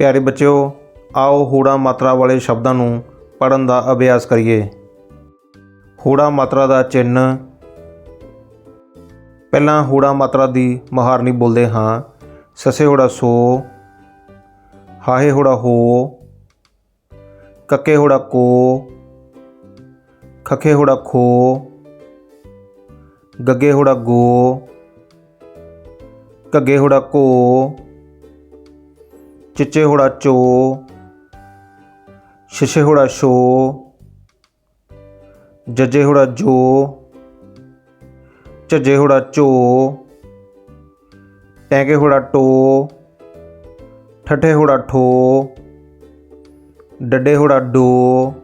ਪਿਆਰੇ ਬੱਚਿਓ, ਆਓ ਹੂੜਾ ਮਾਤਰਾ ਵਾਲੇ ਸ਼ਬਦਾਂ ਨੂੰ ਪੜਨ ਦਾ ਅਭਿਆਸ ਕਰੀਏ। ਹੂੜਾ ਮਾਤਰਾ ਦਾ ਚਿੰਨ ਪਹਿਲਾਂ ਹੂੜਾ ਮਾਤਰਾ ਦੀ ਮਹਾਰਨੀ ਬੋਲਦੇ ਹਾਂ। ਸਸੇ ਹੋੜਾ ਸੋ, ਹਾਹੇ ਹੂੜਾ ਹੋ, ਕੱਕੇ ਹੋੜਾ ਕੋ, ਖਖੇ ਹੋੜਾ ਖੋ, ਗੱਗੇ ਹੋੜਾ ਗੋ, ਘੱਗੇ ਹੋੜਾ ਕੋ ਚਿੱਚੇ ਹੋੜਾ ਚੋ ਸ਼ਿਸ਼ੇ ਹੋੜਾ ਸ਼ੋ ਜੱਜੇ ਹੋੜਾ ਜੋ, ਝੱਜੇ ਹੋੜਾ ਚੋ ਟੈਂਕੇ ਹੋੜਾ ਟੋ, ਠੱਠੇ ਹੋੜਾ ਠੋ, ਡੱਡੇ ਹੋੜਾ ਡੋ,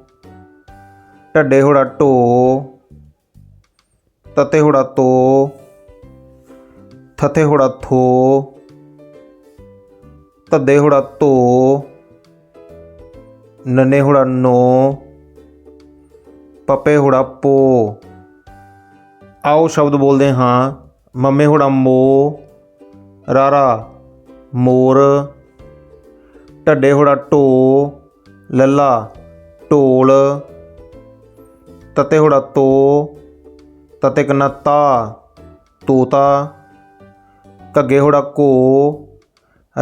ਢੱਡੇ ਹੋੜਾ ਢੋ, ਤਤੇ ਹੂੜਾ ਤੋ, ਥਥੇ ਹੋੜਾ ਥੋ ਧੱਦੇ ਹੋੜਾ ਧੋ, ਨੰਨੇ ਹੋੜਾ ਨੋ, ਪੱਪੇ ਹੋੜਾ ਪੋ। ਆਓ ਸ਼ਬਦ ਬੋਲਦੇ ਹਾਂ, ਮੰਮੇ ਹੋੜਾ ਮੋ, ਰਾਰਾ ਮੋਰ, ਢੱਡੇ ਹੋੜਾ ਢੋ, ਲੱਲਾ ਢੋਲ, ਤਤੇ ਹੋੜਾ ਤੋ, ਤਤੇ ਕੰਨਾ ਤਾ, ਤੋਤਾ, ਘੱਗੇ ਹੋੜਾ ਕੋ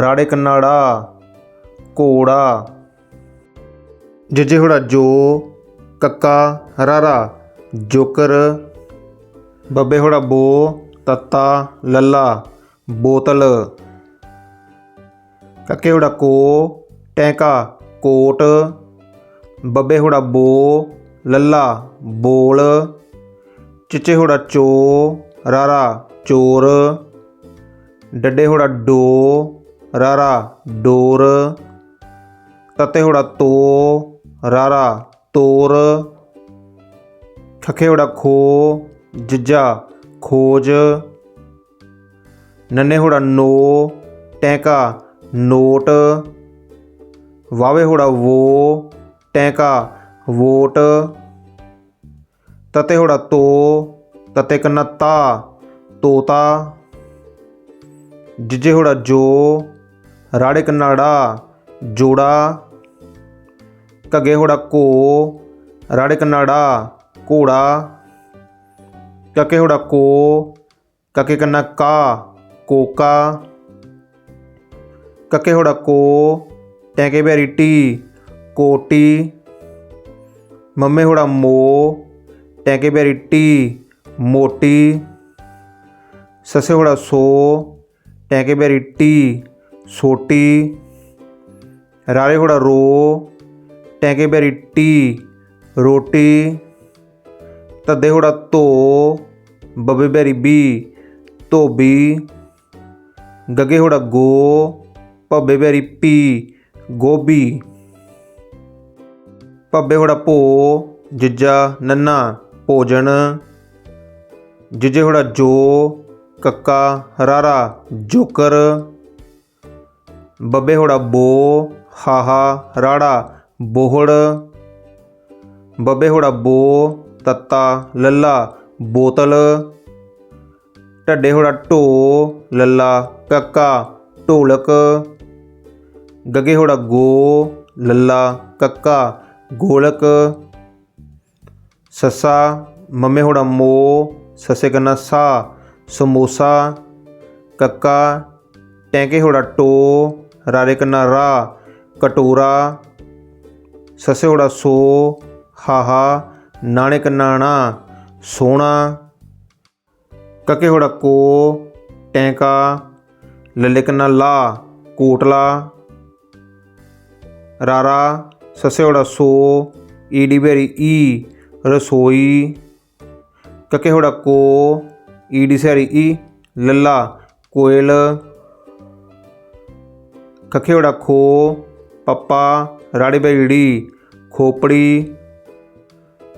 ਰਾੜੇ ਕੰਨਾੜਾ, ਘੋੜਾ। ਜੱਜੇ ਹੋੜਾ ਜੋ, ਕੱਕਾ ਰਾਰਾ ਜੋਕਰ। ਬੱਬੇ ਹੋੜਾ ਬੋ, ਤੱਤਾ ਲੱਲਾ, ਬੋਤਲ। ਕੱਕੇ ਹੋੜਾ ਕੋ, ਟੈਂਕਾ, ਕੋਟ। ਬੱਬੇ ਹੋੜਾ ਬੋ, ਲੱਲਾ, ਬੋਲ। ਚਿੱਚੇ ਹੋੜਾ ਚੋ, ਰਾਰਾ, ਚੋਰ। ਡੱਡੇ ਹੋੜਾ ਡੋ ਰਾਰਾ, ਡੋਰ। ਤਤੇ ਹੋੜਾ ਤੋ ਰਾਰਾ, ਤੋਰ। ਖਖੇ ਹੋੜਾ ਖੋ ਜੱਜਾ, ਖੋਜ। ਨੰਨੇ ਹੋੜਾ ਨੋ ਟੈਂਕਾ, ਨੋਟ। ਵਾਵੇ ਹੋੜਾ ਵੋ ਟੈਂਕਾ, ਵੋਟ। ਤਤੇ ਹੋੜਾ ਤੋ ਤਤੇ ਕੰਨਾ, ਤਾ। ਤੋਤਾ। ਜਿਜੇ ਹੋੜਾ ਜੋ ਰਾੜੇ ਕਨਾੜਾ, ਜੋੜਾ, ਘੱਗੇ ਹੋੜਾ ਕੋ ਰਾੜੇ ਕਨਾੜਾ, ਘੋੜਾ ਕੱਕੇ ਹੋੜਾ ਕੋ ਕੱਕੇ ਕੰਨਾ ਕਾ, ਕੋਕਾ ਕੱਕੇ ਹੋੜਾ ਕੋ ਟੈਂਕੇ ਬੈਰੀ ਟੀ, ਕੋਟੀ, ਮੰਮੇ ਹੋੜਾ ਮੋ, ਟੈਂਕੇ ਬੈਰੀ ਟੀ, ਮੋਟੀ, ਸਸੇ ਹੋੜਾ ਸੋ, ਟੈਂਕੇ ਬੈਰੀ ਟੀ ਸੋਟੀ ਰਾਰੇ ਹੂੜਾ ਰੋ, ਟੈਂਕੇ ਬੈਰੀ ਟੀ, ਰੋਟੀ, ਤੱਦੇ ਹੂੜਾ ਧੋ, ਬੱਬੇ ਬੈਰੀ ਬੀ, ਧੋਬੀ, ਗੱਗੇ ਹੂੜਾ ਗੋ, ਭੱਬੇ ਬੈਰੀ ਪੀ, ਗੋਭੀ, ਭੱਬੇ ਹੂੜਾ ਭੋ, ਜਿੱਜਾ ਨੰਨਾ, ਭੋਜਨ, ਜਿਜੇ ਹੋੜਾ ਜੋ, ਕੱਕਾ ਰਾਰਾ, ਜੋਕਰ ਬੱਬੇ ਹੋੜਾ, ਬੋ, ਹਾਹਾ, ਰਾੜਾ, ਬੋਹੜ। ਬੱਬੇ ਹੋੜਾ, ਬੋ, ਤੱਤਾ, ਲੱਲਾ, ਬੋਤਲ। ਢੱਡੇ ਹੋੜਾ, ਢੋ, ਲੱਲਾ, ਕੱਕਾ, ਢੋਲਕ। ਗੱਗੇ ਹੋੜਾ, ਗੋ, ਲੱਲਾ, ਕੱਕਾ, ਗੋਲਕ। ਸੱਸਾ, ਮੰਮੇ ਹੋੜਾ, ਮੋ, ਸੱਸੇ ਕੰਨਾ, ਸਾ, ਸਮੋਸਾ। ਕੱਕਾ, ਟੈਂਕੇ ਹੋੜਾ ਟੋ ਰਾਰੇ ਕੰਨਾ ਰਾ ਕਟੋਰਾ ਸੱਸੇ ਹੋੜਾ ਸੋ, ਹਾਹਾ, ਨਾਣੇ ਕੰਨਾ ਨਾ ਸੋਣਾ ਕਕੇ ਹੋੜਾ ਕੋ, ਟੈਂਕਾ, ਲੱਲੇ ਕੰਨਾ ਲਾ, ਕੋਟਲਾ, ਰਾਰਾ ਸੱਸੇ ਹੂੜਾ ਸੋ, ਈਡੀ ਬੇਰੀ ਈ, ਰਸੋਈ ਕਕੇ ਹੋੜਾ ਕੋ, ਈਡੀ ਸੈਰੀ ਈ, ਲੱਲਾ, ਕੋਇਲ ਕੱਕੇ ਹੂੜਾ ਖੋ, ਪੱਪਾ, ਰਾੜੇ ਬੇੜੀ ਖੋਪੜੀ,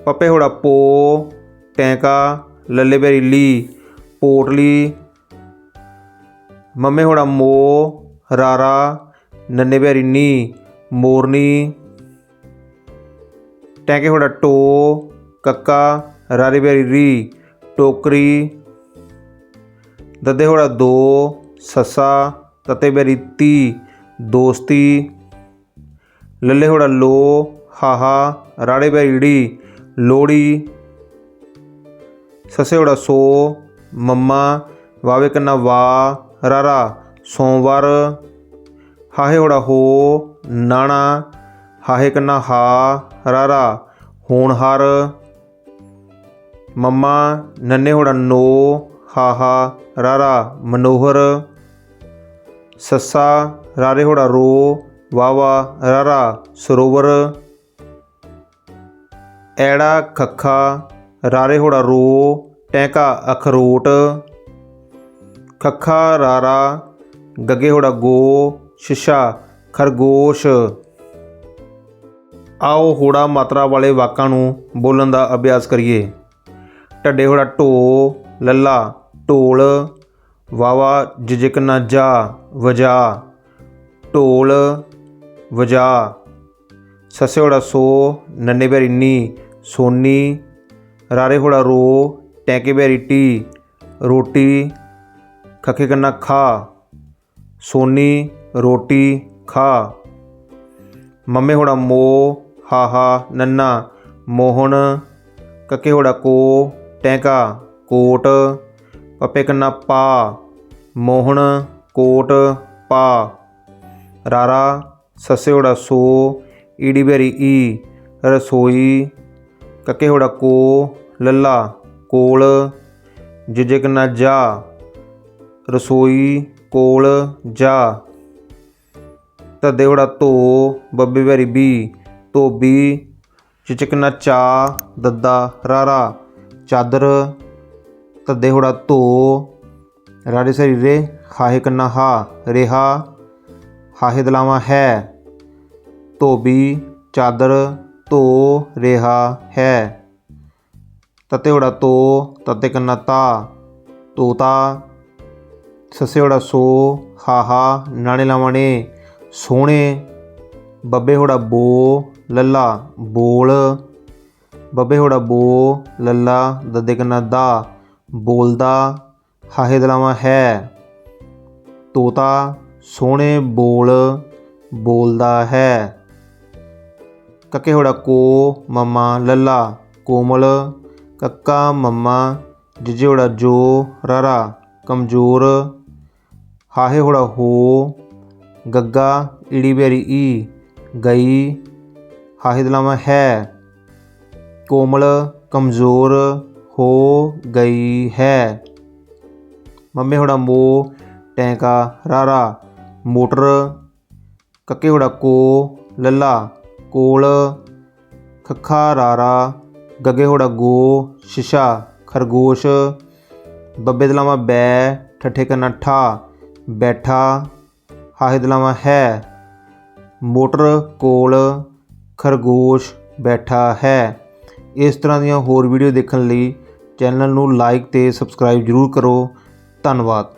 ਪੱਪੇ ਹੂੜਾ, ਪੋ, ਟੈਂਕਾ, ਲੱਲੇ ਬੇਰੀ ਲੀ ਪੋਟਲੀ, ਮੰਮੇ ਹੋੜਾ, ਮੋ, ਰਾਰਾ, ਨੰਨੇ ਬੇਰੀ ਨੀ ਮੋਰਨੀ, ਟੈਂਕੇ ਹੋੜਾ, ਟੋ, ਕੱਕਾ ਰਾਰੀ ਬੇਰੀ ਟੋਕਰੀ, ਦੱਦੇ ਹੋੜਾ, ਦੋ, ਸੱਸਾ, ਤਤੇ ਬੇਰੀ ਤੀ ਦੋਸਤੀ। ਲੱਲੇ ਹੋੜਾ ਲੋ, ਹਾਹਾ, ਰਾੜੇ ਪੈਰੀ ੜੀ ਲੋੜੀ। ਸਸੇ ਹੋੜਾ ਸੋ, ਮੰਮਾ, ਵਾਵੇ ਕੰਨਾ ਵਾ, ਰਾਰਾ, ਸੋਮਵਾਰ। ਹਾਹੇ ਹੋੜਾ ਹੋ, ਨਾਣਾ, ਹਾਹੇ ਕੰਨਾ ਹਾ, ਰਾਰਾ ਹੋਣਹਾਰ ਮੰਮਾ, ਨੰਨੇ ਹੋੜਾ ਨੋ, ਹਾਹਾ, ਰਾਰਾ, ਮਨੋਹਰ। ਸੱਸਾ ਰਾਰੇ ਹੋੜਾ ਰੋ ਵਾਵਾ ਰਾਰਾ, ਸਰੋਵਰ। ਐੜਾ, ਖੱਖਾ, ਰਾਰੇ ਹੋੜਾ ਰੋ, ਟੈਂਕਾ, ਅਖਰੋਟ। ਖੱਖਾ, ਰਾਰਾ, ਗੱਗੇ ਹੋੜਾ ਗੋ, ਸ਼ਿਸ਼ਾ, ਖਰਗੋਸ਼। ਆਓ ਹੋੜਾ ਮਾਤਰਾ ਵਾਲੇ ਵਾਕਾਂ ਨੂੰ ਬੋਲਣ ਦਾ ਅਭਿਆਸ ਕਰੀਏ। ਢੱਡੇ ਹੋੜਾ ਢੋ, ਲੱਲਾ, ਢੋਲ। ਵਾਵਾ ਜਿਜਕ ਨਾ ਜਾ, ਵਜਾ। ਢੋਲ ਵਜਾ। ਸੱਸੇ ਹੋੜਾ ਸੋ, ਨੰਨੇ ਬੈਰੀ ਨੀ ਸੋਨੀ। ਰਾਰੇ ਹੋੜਾ ਰੋ, ਟੈਂਕੇ ਬੈਰੀ ਟੀ ਰੋਟੀ। ਖੱਖੇ ਕੰਨਾ ਖਾ, ਸੋਨੀ, ਰੋਟੀ ਖਾ। ਮੰਮੇ ਹੋੜਾ ਮੋ ਹਾਹਾ ਨੰਨਾ ਮੋਹਣ ਕੱਕੇ ਹੋੜਾ ਕੋ, ਟੈਂਕਾ, ਕੋਟ। ਪੱਪੇ ਕੰਨਾ ਪਾ ਮੋਹਣ ਕੋਟ, ਪਾ। ਰਾਰਾ ਸੱਸੇ ਹੋੜਾ ਸੋ, ਈੜੀ ਬੈਰੀ ਈ, ਰਸੋਈ ਕੱਕੇ ਹੋੜਾ ਕੋ, ਲੱਲਾ, ਕੋਲ, ਜਿਜੇ ਕੰਨਾ ਜਾ, ਰਸੋਈ, ਕੋਲ, ਜਾ। ਤਦੇ ਹੋੜਾ ਧੋ, ਬੱਬੇ ਵੈਰੀ ਬੀ, ਧੋਬੀ ਚਿਚਕਨਾ ਚਾ, ਦੱਦਾ, ਰਾਰਾ, ਚਾਦਰ। ਤਦੇ ਹੋੜਾ ਧੋ ਰਾੜੇ ਸਰੀ ਰੇ ਹਾਹੇ ਕੰਨਾ ਹਾ, ਰੇਹਾ। ਹਾਹੇ ਦਲਾਵਾ ਹੈ। ਧੋਬੀ, ਚਾਦਰ, ਧੋ ਰਿਹਾ ਹੈ। ਤਤੇ ਹੋੜਾ ਤੋ ਤਤੇ ਕੰਨਾ ਤਾ ਤੋਤਾ ਸੱਸੇ ਹੋੜਾ ਸੋ, ਹਾਹਾ ਨਾਣੇ ਲਾਵਣੇ ਸੋਹਣੇ ਬੱਬੇ ਹੋੜਾ ਬੋ, ਲੱਲਾ, ਬੋਲ। ਬੱਬੇ ਹੋੜਾ ਬੋ, ਲੱਲਾ ਦੱਦੇ ਕੰਨਾ ਦਾ ਬੋਲਦਾ ਹਾਹੇ ਦਲਾਵਾ ਹੈ। ਤੋਤਾ ਸੋਹਣੇ ਬੋਲ ਬੋਲਦਾ ਹੈ। ਕੱਕੇ ਹੋੜਾ ਕੋ ਮਮਾ ਲੱਲਾ, ਕੋਮਲ। ਕੱਕਾ ਮੰਮਾ, ਜਿਜੇ ਹੋੜਾ ਜੋ, ਰਾਰਾ, ਕਮਜ਼ੋਰ। ਹਾਹੇ ਹੋੜਾ ਹੋ, ਗੱਗਾ, ਈੜੀ ਬੈਰੀ ਈ, ਗਈ। ਹਾਹੇ ਦਲਾਵਾ ਹੈ, ਕੋਮਲ, ਕਮਜ਼ੋਰ ਹੋ ਗਈ ਹੈ। ਮੰਮੇ ਹੋੜਾ ਮੋ ਟੈਂਕਾ, ਰਾਰਾ। ਮੋਟਰ, ਕੱਕੇ ਹੋੜਾ ਕੋ, ਲੱਲਾ, ਕੋਲ, ਖੱਖਾ ਰਾਰਾ, ਗੱਗੇ ਹੋੜਾ ਗੋ, ਸ਼ਿਸ਼ਾ, ਖਰਗੋਸ਼, ਬੱਬੇ ਦਲਾਵਾ ਬੈ, ਠੱਠੇ ਕੰਨਾ ਠਾ, ਬੈਠਾ, ਹਾਹੇ ਦਲਾਵਾ ਹੈ। ਮੋਟਰ, ਕੋਲ, ਖਰਗੋਸ਼, ਬੈਠਾ, ਹੈ। ਇਸ ਤਰ੍ਹਾਂ ਦੀਆਂ ਹੋਰ ਵੀਡੀਓ ਦੇਖਣ ਲਈ ਚੈਨਲ ਨੂੰ ਲਾਈਕ ਤੇ ਸਬਸਕ੍ਰਾਈਬ ਜ਼ਰੂਰ ਕਰੋ। ਧੰਨਵਾਦ।